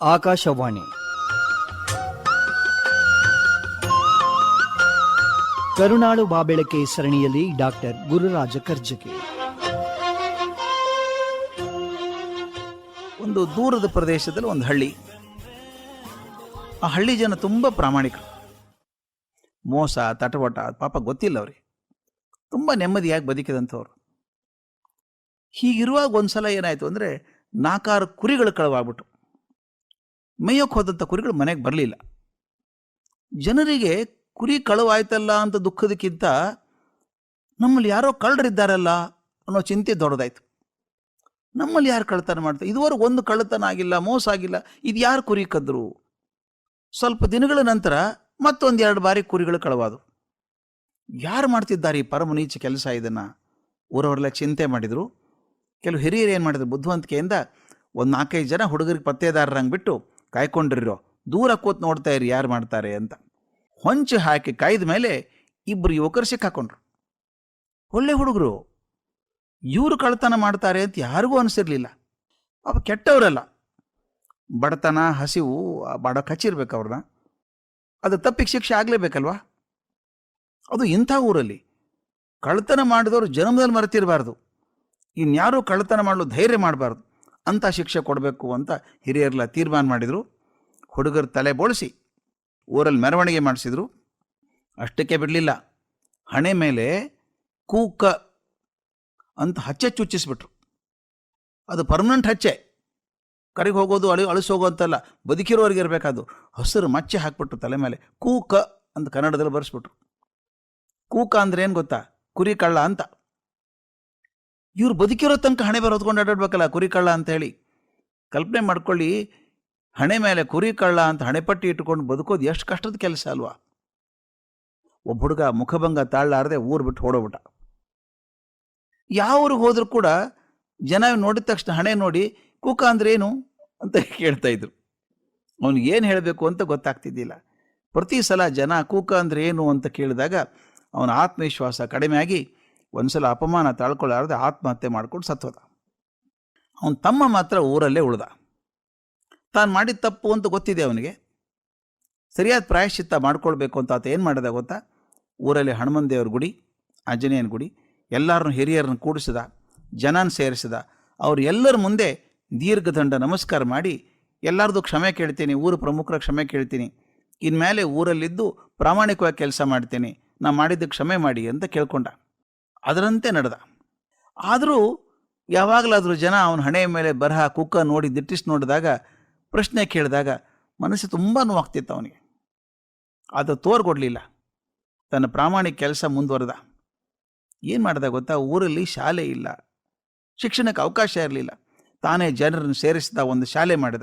ಆಕಾಶವಾಣಿ. ಕರುಣಾಳು ಬಾಬೆಳಕೆ ಸರಣಿಯಲ್ಲಿ ಡಾಕ್ಟರ್ ಗುರುರಾಜ ಕರ್ಜಗಿ ಒಂದು ದೂರದ ಪ್ರದೇಶದಲ್ಲಿ ಒಂದು ಹಳ್ಳಿ. ಆ ಹಳ್ಳಿ ಜನ ತುಂಬ ಪ್ರಾಮಾಣಿಕರು. ಮೋಸ, ತಟವಟ, ಪಾಪ ಗೊತ್ತಿಲ್ಲ ಅವ್ರಿಗೆ. ತುಂಬ ನೆಮ್ಮದಿಯಾಗಿ ಬದುಕಿದಂಥವ್ರು. ಹೀಗಿರುವಾಗ ಒಂದ್ಸಲ ಏನಾಯಿತು ಅಂದರೆ ಕುರಿಗಳು ಕಳವಾಗ್ಬಿಟ್ಟು ಮೇಯೋಕ್ಕೆ ಹೋದಂಥ ಕುರಿಗಳು ಮನೆಗೆ ಬರಲಿಲ್ಲ. ಜನರಿಗೆ ಕುರಿ ಕಳುವಾಯ್ತಲ್ಲ ಅಂತ ದುಃಖದಕ್ಕಿಂತ ನಮ್ಮಲ್ಲಿ ಯಾರೋ ಕಳ್ಳರಿದ್ದಾರಲ್ಲ ಅನ್ನೋ ಚಿಂತೆ ದೊಡ್ಡದಾಯ್ತು. ನಮ್ಮಲ್ಲಿ ಯಾರು ಕಳ್ಳತನ ಮಾಡ್ತಾರೆ ಇದುವರೆಗೂ ಒಂದು ಕಳ್ಳತನ ಆಗಿಲ್ಲ, ಮೋಸ ಆಗಿಲ್ಲ, ಇದು ಯಾರು ಕುರಿ ಕದ್ರು? ಸ್ವಲ್ಪ ದಿನಗಳ ನಂತರ ಮತ್ತೊಂದು ಎರಡು ಬಾರಿ ಕುರಿಗಳು ಕಳವಾದವು. ಯಾರು ಮಾಡ್ತಿದ್ದಾರೆ ಈ ಪರಮ ನೀಚ ಕೆಲಸ ಇದನ್ನು? ಊರವರೆಲ್ಲ ಚಿಂತೆ ಮಾಡಿದರು. ಕೆಲವು ಹಿರಿಯರು ಏನು ಮಾಡಿದ್ರು, ಬುದ್ಧಿವಂತಿಕೆಯಿಂದ ಒಂದು ನಾಲ್ಕೈದು ಜನ ಹುಡುಗರಿಗೆ ಪತ್ತೇದಾರರಂಗೆ ಬಿಟ್ಟು ಕಾಯ್ಕೊಂಡಿರೋ, ದೂರ ಕೂತ್ ನೋಡ್ತಾ ಇರಿ ಯಾರು ಮಾಡ್ತಾರೆ ಅಂತ. ಹೊಂಚು ಹಾಕಿ ಕಾಯ್ದ ಮೇಲೆ ಇಬ್ಬರು ಯುವಕರು ಸಿಕ್ಕಾಕೊಂಡ್ರು. ಒಳ್ಳೆ ಹುಡುಗರು. ಇವರು ಕಳ್ತನ ಮಾಡ್ತಾರೆ ಅಂತ ಯಾರಿಗೂ ಅನಿಸಿರ್ಲಿಲ್ಲ. ಅವ ಕೆಟ್ಟವರಲ್ಲ. ಬಡತನ, ಹಸಿವು ಬಡ ಕಚ್ಚಿರ್ಬೇಕು ಅವ್ರನ್ನ. ಅದು ತಪ್ಪಿಗೆ ಶಿಕ್ಷೆ ಆಗಲೇಬೇಕಲ್ವಾ? ಅದು ಇಂಥ ಊರಲ್ಲಿ ಕಳ್ತನ ಮಾಡಿದವರು ಜನ್ಮದಲ್ಲಿ ಮರೆತಿರಬಾರ್ದು. ಇನ್ಯಾರೂ ಕಳ್ತನ ಮಾಡಲು ಧೈರ್ಯ ಮಾಡಬಾರ್ದು. ಅಂಥ ಶಿಕ್ಷೆ ಕೊಡಬೇಕು ಅಂತ ಹಿರಿಯರೆಲ್ಲ ತೀರ್ಮಾನ ಮಾಡಿದರು. ಹುಡುಗರು ತಲೆ ಬೋಳಿಸಿ ಊರಲ್ಲಿ ಮೆರವಣಿಗೆ ಮಾಡಿಸಿದರು. ಅಷ್ಟಕ್ಕೆ ಬಿಡಲಿಲ್ಲ. ಹಣೆ ಮೇಲೆ ಕೂಕ ಅಂತ ಹಚ್ಚೆ ಚುಚ್ಚಿಸ್ಬಿಟ್ರು. ಅದು ಪರ್ಮನೆಂಟ್ ಹಚ್ಚೆ. ಕರೆಗೆ ಹೋಗೋದು, ಅಳಿ ಅಳಿಸೋಗೋ ಅಂತಲ್ಲ, ಬದುಕಿರೋರಿಗೆ ಇರಬೇಕಾದ್ರು ಹಸಿರು ಮಚ್ಚೆ ಹಾಕ್ಬಿಟ್ರು ತಲೆ ಮೇಲೆ. ಕೂಕ ಅಂತ ಕನ್ನಡದಲ್ಲಿ ಬರೆಸ್ಬಿಟ್ರು. ಕೂಕ ಅಂದ್ರೆ ಏನು ಗೊತ್ತಾ? ಕುರಿ ಕಳ್ಳ ಅಂತ. ಇವ್ರು ಬದುಕಿರೋ ತನಕ ಹಣೆ ಬರೋದ್ಕೊಂಡು ಹೊತ್ಕೊಂಡು ಆಡಾಡ್ಬೇಕಲ್ಲ ಕುರಿ ಕಳ್ಳ ಅಂತ ಹೇಳಿ. ಕಲ್ಪನೆ ಮಾಡ್ಕೊಳ್ಳಿ, ಹಣೆ ಮೇಲೆ ಕುರಿ ಕಳ್ಳ ಅಂತ ಹಣೆಪಟ್ಟಿ ಇಟ್ಕೊಂಡು ಬದುಕೋದು ಎಷ್ಟು ಕಷ್ಟದ ಕೆಲಸ ಅಲ್ವಾ? ಒಬ್ಬ ಹುಡುಗ ಮುಖಭಂಗ ತಾಳಲಾರದೆ ಊರು ಬಿಟ್ಟು ಓಡೋಬಿಟ್ಟ ಯಾವ ಊರಿಗೆ ಹೋದ್ರೂ ಕೂಡ ಜನ ನೋಡಿದ ತಕ್ಷಣ ಹಣೆ ನೋಡಿ, ಕೂಕ ಅಂದ್ರೆ ಏನು? ಅಂತ ಕೇಳ್ತಾ ಇದ್ರು. ಅವ್ನಿಗೆ ಏನು ಹೇಳಬೇಕು ಅಂತ ಗೊತ್ತಾಗ್ತಿದ್ದಿಲ್ಲ. ಪ್ರತಿ ಸಲ ಜನ ಕೂಕ ಅಂದ್ರೆ ಏನು? ಅಂತ ಕೇಳಿದಾಗ ಅವನ ಆತ್ಮವಿಶ್ವಾಸ ಕಡಿಮೆ ಆಗಿ ಒಂದ್ಸಲ ಅಪಮಾನ ತಾಳ್ಕೊಳ್ಳಾರದೆ ಆತ್ಮಹತ್ಯೆ ಮಾಡ್ಕೊಂಡು ಸತ್ತೋದ ಅವನ ತಮ್ಮ ಮಾತ್ರ ಊರಲ್ಲೇ ಉಳ್ದ. ತಾನು ಮಾಡಿದ ತಪ್ಪು ಅಂತ ಗೊತ್ತಿದೆ ಅವನಿಗೆ. ಸರಿಯಾದ ಪ್ರಾಯಶ್ಚಿತ್ತ ಮಾಡ್ಕೊಳ್ಬೇಕು ಅಂತ ಆತ ಏನು ಮಾಡಿದ ಗೊತ್ತಾ? ಊರಲ್ಲಿ ಹನುಮನ್ ದೇವ್ರ ಗುಡಿ, ಆಂಜನೇಯನ ಗುಡಿ ಎಲ್ಲರನ್ನು ಹಿರಿಯರನ್ನು ಕೂಡಿಸಿದ, ಜನನ ಸೇರಿಸಿದ. ಅವ್ರು ಎಲ್ಲರ ಮುಂದೆ ದೀರ್ಘದಂಡ ನಮಸ್ಕಾರ ಮಾಡಿ, ಎಲ್ಲರದು ಕ್ಷಮೆ ಕೇಳ್ತೀನಿ, ಊರು ಪ್ರಮುಖರ ಕ್ಷಮೆ ಕೇಳ್ತೀನಿ. ಇನ್ಮೇಲೆ ಊರಲ್ಲಿದ್ದು ಪ್ರಾಮಾಣಿಕವಾಗಿ ಕೆಲಸ ಮಾಡ್ತೀನಿ. ನಾ ಮಾಡಿದ್ದಕ್ಕೆ ಕ್ಷಮೆ ಮಾಡಿ ಅಂತ ಕೇಳ್ಕೊಂಡ. ಅದರಂತೆ ನಡೆದ. ಆದರೂ ಯಾವಾಗಲಾದರೂ ಜನ ಅವನ ಹಣೆಯ ಮೇಲೆ ಬರಹ ಕುಕ್ಕ ನೋಡಿ ದಿಟ್ಟಿಸಿ ನೋಡಿದಾಗ, ಪ್ರಶ್ನೆ ಕೇಳಿದಾಗ ಮನಸ್ಸು ತುಂಬ ನೋವಾಗ್ತಿತ್ತು ಅವನಿಗೆ. ಅದು ತೋರ್ಗೊಡ್ಲಿಲ್ಲ. ತನ್ನ ಪ್ರಾಮಾಣಿಕ ಕೆಲಸ ಮುಂದುವರೆದ. ಏನು ಮಾಡಿದ ಗೊತ್ತಾ? ಊರಲ್ಲಿ ಶಾಲೆ ಇಲ್ಲ. ಶಿಕ್ಷಣಕ್ಕೆ ಅವಕಾಶ ಇರಲಿಲ್ಲ. ತಾನೇ ಜನರನ್ನು ಸೇರಿಸಿದ ಒಂದು ಶಾಲೆ ಮಾಡಿದ.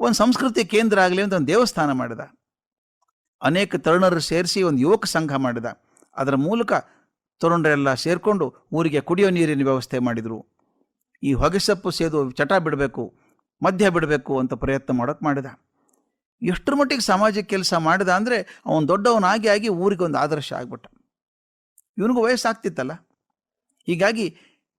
ಒಂದು ಸಂಸ್ಕೃತಿ ಕೇಂದ್ರ ಆಗಲಿ ಅಂತ ಒಂದು ದೇವಸ್ಥಾನ ಮಾಡಿದ. ಅನೇಕ ತರುಣರು ಸೇರಿಸಿ ಒಂದು ಯುವಕ ಸಂಘ ಮಾಡಿದ. ಅದರ ಮೂಲಕ ತರುಣರೆಲ್ಲ ಸೇರಿಕೊಂಡು ಊರಿಗೆ ಕುಡಿಯೋ ನೀರಿನ ವ್ಯವಸ್ಥೆ ಮಾಡಿದರು. ಈ ಹೊಗೆಸೊಪ್ಪು ಸೇದು ಚಟ ಬಿಡಬೇಕು ಮಧ್ಯ ಬಿಡಬೇಕು ಅಂತ ಪ್ರಯತ್ನ ಮಾಡೋಕೆ ಮಾಡಿದ. ಎಷ್ಟರ ಮಟ್ಟಿಗೆ ಸಮಾಜ ಕೆಲಸ ಮಾಡಿದ ಅಂದರೆ ಅವನು ದೊಡ್ಡವನಾಗಿ ಆಗಿ ಊರಿಗೆ ಒಂದು ಆದರ್ಶ ಆಗ್ಬಿಟ್ಟ. ಇವನಿಗೂ ವಯಸ್ಸಾಗ್ತಿತ್ತಲ್ಲ. ಹೀಗಾಗಿ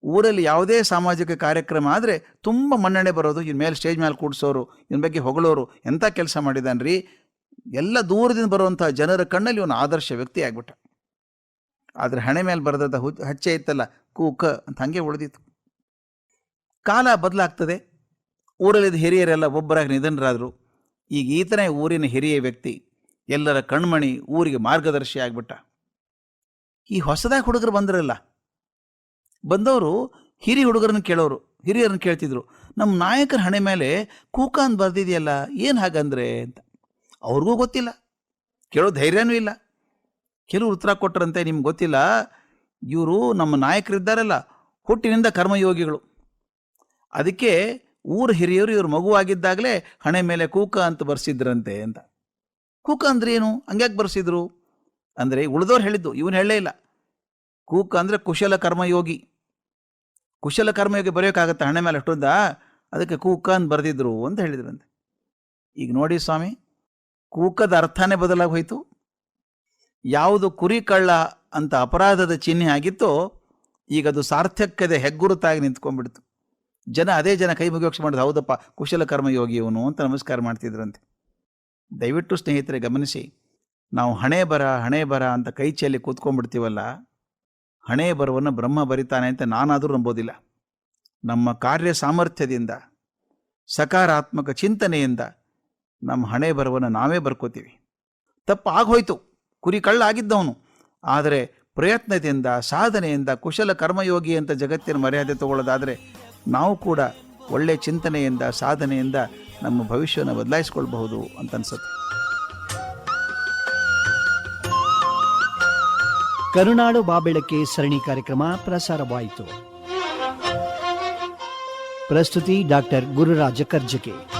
ಊರಲ್ಲಿ ಯಾವುದೇ ಸಾಮಾಜಿಕ ಕಾರ್ಯಕ್ರಮ ಆದರೆ ತುಂಬ ಮನ್ನಣೆ ಬರೋದು, ಇವ್ನ ಮೇಲೆ ಸ್ಟೇಜ್ ಮೇಲೆ ಕೂಡಿಸೋರು, ಇವನ ಬಗ್ಗೆ ಹೊಗಳೋರು ಎಂಥ ಕೆಲಸ ಮಾಡಿದಾನ್ರಿ? ಎಲ್ಲ ದೂರದಿಂದ ಬರುವಂಥ ಜನರ ಕಣ್ಣಲ್ಲಿ ಇವನು ಆದರ್ಶ ವ್ಯಕ್ತಿ ಆಗ್ಬಿಟ್ಟ. ಆದರೆ ಹಣೆ ಮೇಲೆ ಬರೆದ ಹು ಹಚ್ಚೆ ಇತ್ತಲ್ಲ ಕೂಕ ಅಂತ ಹಾಗೆ ಉಳಿದಿತ್ತು. ಕಾಲ ಬದಲಾಗ್ತದೆ. ಊರಲ್ಲಿದ್ದ ಹಿರಿಯರೆಲ್ಲ ಒಬ್ಬರಾಗಿ ನಿಧನರಾದರು. ಈಗ ಈತನೇ ಊರಿನ ಹಿರಿಯ ವ್ಯಕ್ತಿ, ಎಲ್ಲರ ಕಣ್ಮಣಿ ಊರಿಗೆ ಮಾರ್ಗದರ್ಶಿ ಆಗಿಬಿಟ್ಟ. ಈ ಹೊಸದಾಗಿ ಹುಡುಗರು ಬಂದ್ರಲ್ಲ, ಬಂದವರು ಹಿರಿಯ ಹುಡುಗರನ್ನ ಕೇಳೋರು, ಹಿರಿಯರನ್ನ ಕೇಳ್ತಿದ್ರು. ನಮ್ಮ ನಾಯಕರ ಹಣೆ ಮೇಲೆ ಕೂಕ ಅಂತ ಬರೆದಿದೆಯಲ್ಲ, ಏನು ಹಾಗಂದ್ರೆ? ಅಂತ. ಅವ್ರಿಗೂ ಗೊತ್ತಿಲ್ಲ. ಕೇಳೋ ಧೈರ್ಯನೂ ಇಲ್ಲ. ಕೆಲವರು ಉತ್ತರ ಕೊಟ್ಟರಂತೆ ನಿಮ್ಗೆ ಗೊತ್ತಿಲ್ಲ, ಇವರು ನಮ್ಮ ನಾಯಕರಿದ್ದಾರಲ್ಲ, ಹುಟ್ಟಿನಿಂದ ಕರ್ಮಯೋಗಿಗಳು. ಅದಕ್ಕೆ ಊರ ಹಿರಿಯರು ಇವರು ಮಗುವಾಗಿದ್ದಾಗಲೇ ಹಣೆ ಮೇಲೆ ಕೂಕ ಅಂತ ಬರ್ಸಿದ್ರಂತೆ ಅಂತ. ಕೂಕ ಅಂದ್ರೆ ಏನು? ಹಂಗ್ಯಾಕೆ ಬರ್ಸಿದ್ರು? ಅಂದರೆ ಉಳಿದವ್ರು ಹೇಳಿದ್ದು, ಇವನು ಹೇಳಲೇ ಇಲ್ಲ. ಕೂಕ ಅಂದರೆ ಕುಶಲ ಕರ್ಮಯೋಗಿ. ಕುಶಲ ಕರ್ಮಯೋಗಿ ಬರೆಯೋಕ್ಕಾಗತ್ತೆ ಹಣೆ ಮೇಲೆ ಅಷ್ಟೊಂದ? ಅದಕ್ಕೆ ಕೂಕ ಅಂತ ಬರೆದಿದ್ರು ಅಂತ ಹೇಳಿದ್ರಂತೆ. ಈಗ ನೋಡಿ ಸ್ವಾಮಿ, ಕೂಕದ ಅರ್ಥನೇ ಬದಲಾಗಿ ಹೋಯ್ತು. ಯಾವುದು ಕುರಿ ಕಳ್ಳ ಅಂತ ಅಪರಾಧದ ಚಿಹ್ನೆ ಆಗಿತ್ತೋ, ಈಗ ಅದು ಸಾರ್ಥಕ್ಯದ ಹೆಗ್ಗುರುತಾಗಿ ನಿಂತ್ಕೊಂಡ್ಬಿಡ್ತು. ಜನ ಅದೇ ಜನ ಕೈ ಮುಗಿಯೋಕ್ಷ ಮಾಡಿದ್ರು, ಹೌದಪ್ಪ ಕುಶಲಕರ್ಮ ಕರ್ಮಯೋಗಿ ಇವನು ಅಂತ ನಮಸ್ಕಾರ ಮಾಡ್ತಿದ್ರಂತೆ. ದಯವಿಟ್ಟು ಸ್ನೇಹಿತರೆ, ಗಮನಿಸಿ, ನಾವು ಹಣೆ ಬರ ಹಣೆ ಬರ ಅಂತ ಕೈ ಚೆಲ್ಲಿ ಕೂತ್ಕೊಂಡ್ಬಿಡ್ತೀವಲ್ಲ, ಹಣೆ ಬರವನ್ನು ಬ್ರಹ್ಮ ಬರಿತಾನೆ ಅಂತ ನಾನಾದರೂ ನಂಬೋದಿಲ್ಲ. ನಮ್ಮ ಕಾರ್ಯ ಸಾಮರ್ಥ್ಯದಿಂದ, ಸಕಾರಾತ್ಮಕ ಚಿಂತನೆಯಿಂದ, ನಮ್ಮ ಹಣೆ ಬರವನ್ನು ನಾವೇ ಬರ್ಕೋತೀವಿ. ತಪ್ಪು ಆಗೋಯ್ತು ಕುರಿ ಕಳ್ಳಾಗಿದ್ದವನು ಆದರೆ ಪ್ರಯತ್ನದಿಂದ, ಸಾಧನೆಯಿಂದ, ಕುಶಲ ಕರ್ಮಯೋಗಿ ಅಂತ ಜಗತ್ತಿನ ಮರ್ಯಾದೆ ತಗೊಳ್ಳೋದಾದರೆ ನಾವು ಕೂಡ ಒಳ್ಳೆಯ ಚಿಂತನೆಯಿಂದ, ಸಾಧನೆಯಿಂದ ನಮ್ಮ ಭವಿಷ್ಯವನ್ನು ಬದಲಾಯಿಸ್ಕೊಳ್ಬಹುದು ಅಂತ ಅನ್ಸುತ್ತೆ. ಕರುನಾಡು ಬಾಬೆಳಕೆ ಸರಣಿ ಕಾರ್ಯಕ್ರಮ ಪ್ರಸಾರವಾಯಿತು. ಪ್ರಸ್ತುತಿ ಡಾಕ್ಟರ್ ಗುರುರಾಜ ಕರ್ಜಕೆ.